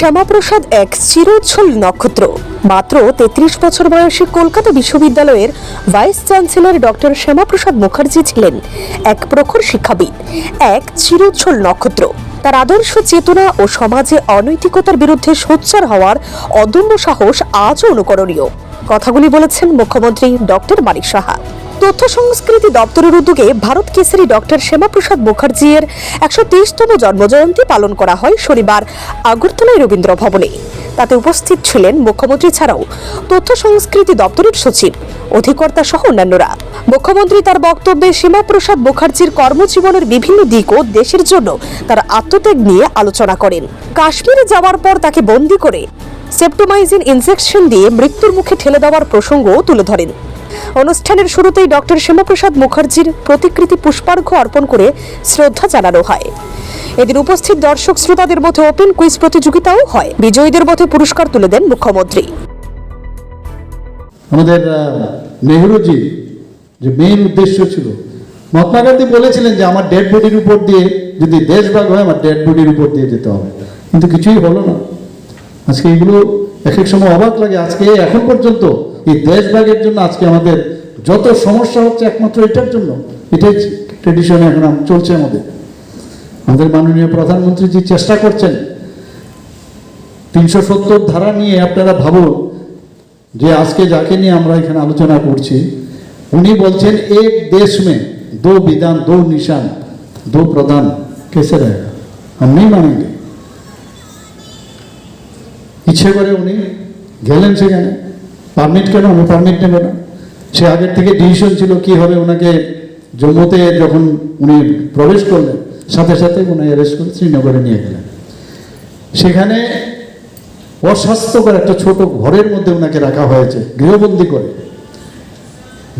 শ্যামাপ্রসাদ এক চিরোজ্জ্বল নক্ষত্র। মাত্র তেত্রিশ বছর বয়সী কলকাতা বিশ্ববিদ্যালয়ের vice chancellor doctor Shyamaprasad Mukherjee ছিলেন এক প্রখর শিক্ষাবিদ, এক চিরোজ্জ্বল নক্ষত্র। তার আদর্শ চেতনা ও সমাজে অনৈতিকতার বিরুদ্ধে সোচ্চার হওয়ার অদম্য সাহস আজও অনুকরণীয়। কথাগুলি বলেছেন মুখ্যমন্ত্রী ডক্টর মানিক সাহা। তথ্য সংস্কৃতি দপ্তরের উদ্যোগে ভারত কেসরী ডক্টর শ্যামাপ্রসাদ মুখার্জির একশো তেইশতম জন্মজয়ন্তী পালন করা হয় শনিবার আগরতলায় রবীন্দ্র ভবনে। তাতে উপস্থিত ছিলেন মুখ্যমন্ত্রী ছাড়াও তথ্য সংস্কৃতি দপ্তরের সচিব, অধিকর্তা সহ অন্যান্যরা। মুখ্যমন্ত্রী তার বক্তব্যে শ্যামাপ্রসাদ মুখার্জির কর্মজীবনের বিভিন্ন দিক ও দেশের জন্য তার আত্মত্যাগ নিয়ে আলোচনা করেন। কাশ্মীরে যাওয়ার পর তাকে বন্দি করে সেপ্টোমাইজিন ইনজেকশন দিয়ে মৃত্যুর মুখে ঠেলে দেওয়ার প্রসঙ্গও তুলে ধরেন। অনুষ্ঠানের শুরুতেই ডক্টর শ্যামাপ্রসাদ মুখার্জির প্রতিকৃতি পুষ্পার্ঘ্য অর্পণ করে শ্রদ্ধা জানানো হয়। এদিন উপস্থিত দর্শক শ্রোতাদের মধ্যে ওপেন কুইজ প্রতিযোগিতাও হয়। বিজয়ীদের মধ্যে পুরস্কার তুলে দেন মুখ্যমন্ত্রী। আমাদের নেহরুজি, যে মেইন উদ্দেশ্য ছিল, মহাত্মা গান্ধী বলেছিলেন যে, আমার ডেড বডির উপর দিয়ে যদি দেশভাগ হয়, আমার ডেড বডির উপর দিয়ে যেতে হবে। কিন্তু কিছুই হলো না। আজকে এগুলো এক এক সময় অবাক লাগে আজকে এখন পর্যন্ত এই দেশভাগের জন্য আজকে আমাদের যত সমস্যা হচ্ছে একমাত্র এটার জন্য এটাই ট্রেডিশন এখন আম- চলছে আমাদের আমাদের মাননীয় প্রধানমন্ত্রী যে চেষ্টা করছেন তিনশো সত্তর ধারা নিয়ে আপনারা ভাবুন যে আজকে যাকে নিয়ে আমরা এখানে আলোচনা করছি উনি বলছেন এক দেশ মে দো বিধান দো নিশান দো প্রধান কেসে रहेगा हम नहीं मानेंगे ইচ্ছে করে উনি গেলেন সেখানে। পারমিট কেন? আমি পারমিট নেব না। সে আগের থেকে ডিসিশন ছিল কি হবে ওনাকে জম্মুতে যখন উনি প্রবেশ করলেন, সাথে সাথে উনি অ্যারেস্ট করে শ্রীনগরে নিয়ে গেলেন। সেখানে অস্বাস্থ্যকর একটা ছোট ঘরের মধ্যে ওনাকে রাখা হয়েছে, গৃহবন্দী করে।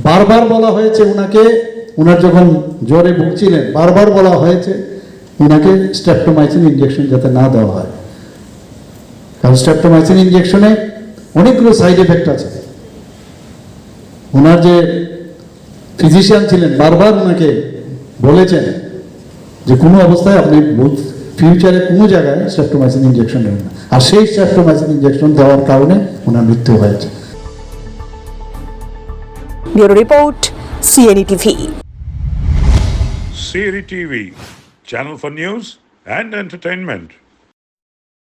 বারবার বলা হয়েছে ওনাকে ওনার যখন জ্বরে ভুগছিলেন, বারবার বলা হয়েছে ওনাকে স্ট্রেপ্টোমাইসিন ইঞ্জেকশন যাতে না দেওয়া হয়। কারণ স্ট্রেপ্টোমাইসিন ইঞ্জেকশনে অনেকগুলো সাইড এফেক্ট আছে। ওনার যে ফিজিশিয়ান ছিলেন বারবার ওনাকে বলেছেন যে কোনো অবস্থায় আপনি ফিউচারে কোনো জায়গায় স্ট্রেপ্টোমাইসিন ইঞ্জেকশন নেবেন না। আর সেই স্ট্রেপ্টোমাইসিন ইঞ্জেকশন দেওয়ার কারণে ওনার মৃত্যু হয়েছে। Bureau report CNE TV. Siri TV channel for news and entertainment.